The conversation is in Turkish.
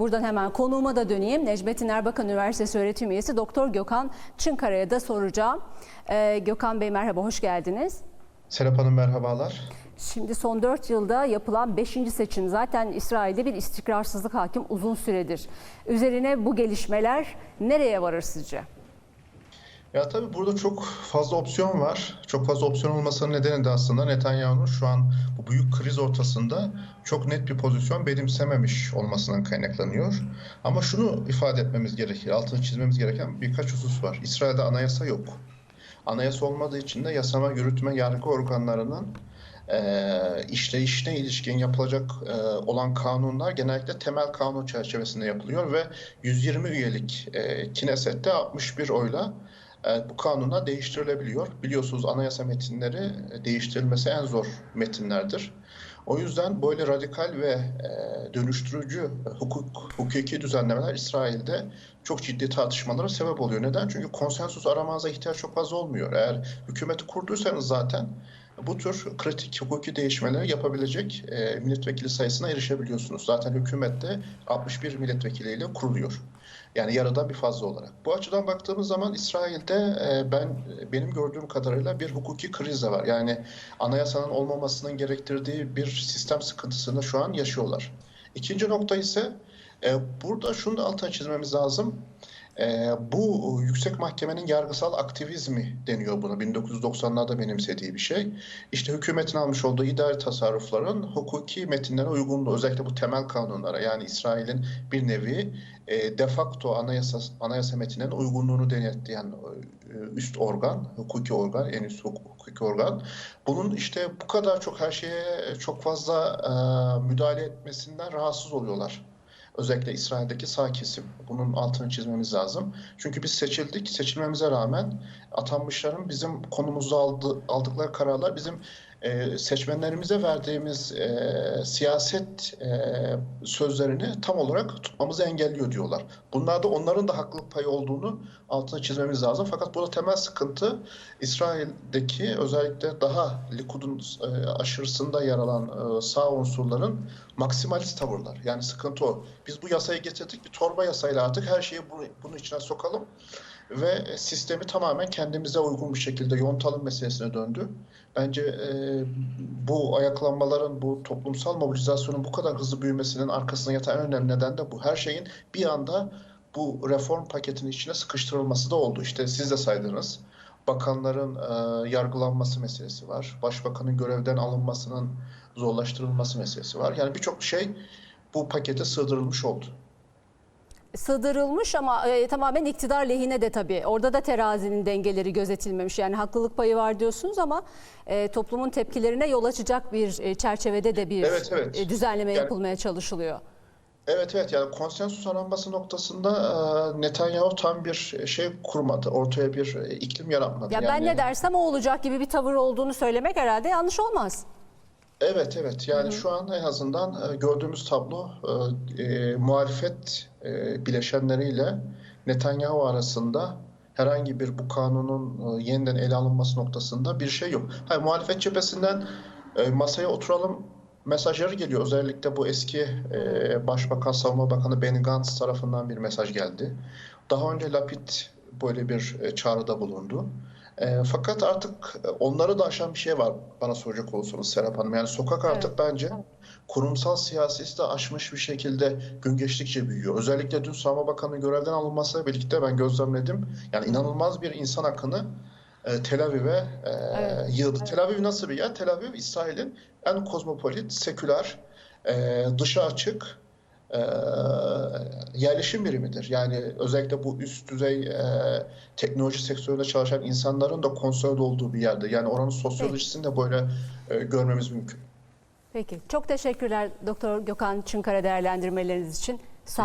Buradan hemen konuğuma da döneyim. Necmettin Erbakan Üniversitesi öğretim üyesi Doktor Gökhan Çınkara'ya da soracağım. Ee, Gökhan Bey merhaba, hoş geldiniz. Serap Hanım merhabalar. Şimdi son 4 yılda yapılan 5. seçim zaten İsrail'de bir istikrarsızlık hakim uzun süredir. Üzerine bu gelişmeler nereye varır sizce? Ya tabii burada çok fazla opsiyon var. Çok fazla opsiyon olmasının nedeni de aslında Netanyahu'nun şu an bu büyük kriz ortasında çok net bir pozisyon benimsememiş olmasından kaynaklanıyor. Ama şunu ifade etmemiz gerekir, altını çizmemiz gereken birkaç husus var. İsrail'de anayasa yok. Anayasa olmadığı için de yasama, yürütme, yargı organlarının e, işleyişine ilişkin yapılacak e, olan kanunlar genellikle temel kanun çerçevesinde yapılıyor ve 120 üyelik e, Kineset'te 61 oyla bu kanunlar değiştirilebiliyor. Biliyorsunuz anayasa metinleri e, değiştirilmesi en zor metinlerdir. O yüzden böyle radikal ve e, dönüştürücü hukuk, hukuki düzenlemeler İsrail'de çok ciddi tartışmalara sebep oluyor. Neden? Çünkü konsensus aramanıza ihtiyaç çok fazla olmuyor. Eğer hükümeti kurduysanız zaten bu tür kritik hukuki değişmeleri yapabilecek e, milletvekili sayısına erişebiliyorsunuz. Zaten hükümette 61 milletvekiliyle kuruluyor. Yani yarıdan bir fazla olarak. Bu açıdan baktığımız zaman İsrail'de e, ben benim gördüğüm kadarıyla bir hukuki kriz var. Yani anayasanın olmamasının gerektirdiği bir sistem sıkıntısını şu an yaşıyorlar. İkinci nokta ise e, burada şunu da altına çizmemiz lazım. E, bu yüksek mahkemenin yargısal aktivizmi deniyor buna. 1990'larda benimsediği bir şey. İşte hükümetin almış olduğu idari tasarrufların hukuki metinlere uygunluğu, özellikle bu temel kanunlara yani İsrail'in bir nevi e, de facto anayasa, anayasa metinlerine uygunluğunu denetleyen e, üst organ, hukuki organ, en üst huk- hukuki organ. Bunun işte bu kadar çok her şeye çok fazla e, müdahale etmesinden rahatsız oluyorlar. Özellikle İsrail'deki sağ kesim. Bunun altını çizmemiz lazım. Çünkü biz seçildik. Seçilmemize rağmen atanmışların bizim konumuzda aldı, aldıkları kararlar bizim e, seçmenlerimize verdiğimiz e, siyaset e, sözlerini tam olarak tutmamızı engelliyor diyorlar. Bunlarda onların da haklılık payı olduğunu altını çizmemiz lazım. Fakat burada temel sıkıntı İsrail'deki özellikle daha Likud'un e, aşırısında yer alan e, sağ unsurların maksimalist tavırlar. Yani sıkıntı o. Biz bu yasayı getirdik bir torba yasayla artık her şeyi bunu, bunun içine sokalım ve sistemi tamamen kendimize uygun bir şekilde yontalım meselesine döndü. Bence e, bu ayaklanmaların, bu toplumsal mobilizasyonun bu kadar hızlı büyümesinin arkasında yatan en önemli neden de bu. Her şeyin bir anda bu reform paketinin içine sıkıştırılması da oldu. İşte siz de saydınız. Bakanların e, yargılanması meselesi var. Başbakanın görevden alınmasının zorlaştırılması meselesi var. Yani birçok şey bu pakete sığdırılmış oldu. Sığdırılmış ama e, tamamen iktidar lehine de tabii. Orada da terazinin dengeleri gözetilmemiş. Yani haklılık payı var diyorsunuz ama e, toplumun tepkilerine yol açacak bir e, çerçevede de bir Evet, evet. e, düzenleme Yani- yapılmaya çalışılıyor. Evet evet yani konsensus aranması noktasında e, Netanyahu tam bir şey kurmadı. Ortaya bir e, iklim yaratmadı. Ya ben Yani- ne dersem o olacak gibi bir tavır olduğunu söylemek herhalde yanlış olmaz. Evet evet yani şu an en azından e, gördüğümüz tablo e, e, muhalefet e, bileşenleriyle Netanyahu arasında herhangi bir bu kanunun e, yeniden ele alınması noktasında bir şey yok. Hayır, muhalefet cephesinden e, masaya oturalım mesajları geliyor. Özellikle bu eski e, Başbakan Savunma Bakanı Benny Gantz tarafından bir mesaj geldi. Daha önce Lapid böyle bir e, çağrıda bulundu. E, fakat artık onları da aşan bir şey var bana soracak olursanız Serap Hanım. Yani sokak artık bence kurumsal siyaseti de aşmış bir şekilde gün geçtikçe büyüyor. Özellikle dün Savunma Bakanı'nın görevden alınmasıyla birlikte ben gözlemledim. Yani inanılmaz bir insan akını e, Tel Aviv'e e, Evet. yığdı. Tel Aviv nasıl bir yer? Tel Aviv İsrail'in en kozmopolit, seküler, e, dışa açık e, yerleşim birimidir. Yani özellikle bu üst düzey e, teknoloji sektöründe çalışan insanların da konsolide olduğu bir yerdir. Yani oranın sosyolojisini de böyle e, görmemiz mümkün. Peki çok teşekkürler Doktor Gökhan Çınkara değerlendirmeleriniz için. Sağ